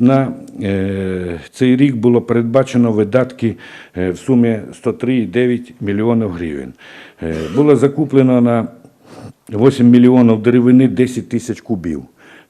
На е, цей рік було передбачено видатки е, в сумі 103,9 мільйонів гривень. Е, було закуплено на 8 мільйонів деревини 10 тисяч кубів.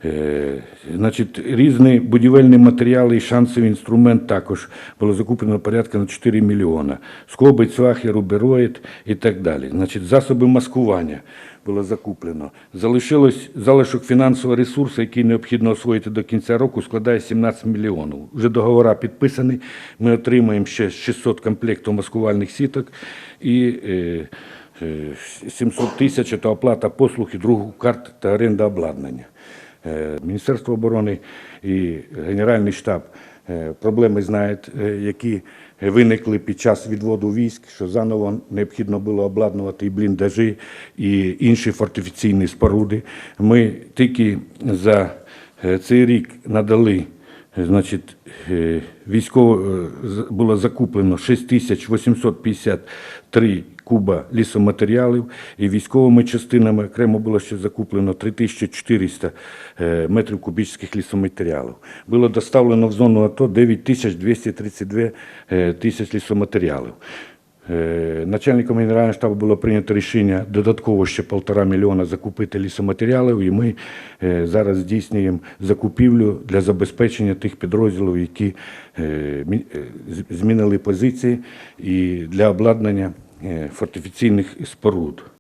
Е, Значить, різні будівельні матеріали і шансовий інструмент також було закуплено порядка на 4 мільйона. Скоби, цвахи, рубероїд і так далі. Значить, засоби маскування було закуплено. Залишилось залишок фінансового ресурсу, який необхідно освоїти до кінця року, складає 17 мільйонів. Вже договора підписані. Ми отримаємо ще 600 комплектів маскувальних сіток і е, е, 700 тисяч – це оплата послуг і другу карт та оренда обладнання. Е, Міністерство оборони і Генеральний штаб е, проблеми знають, е, які виникли під час відводу військ, що заново необхідно було обладнувати і бліндажі, і інші фортифіційні споруди. Ми тільки за цей рік надали Значить, військово було закуплено 6853 куба лісоматеріалів, і військовими частинами окремо було ще закуплено 3400 е, метрів кубічних лісоматеріалів. Було доставлено в зону АТО 9232 е, тисяч лісоматеріалів. Е, Начальником Генерального штабу було прийнято рішення додатково ще полтора мільйона закупити лісоматеріалів, і ми зараз здійснюємо закупівлю для забезпечення тих підрозділів, які змінили позиції і для обладнання фортифіційних споруд.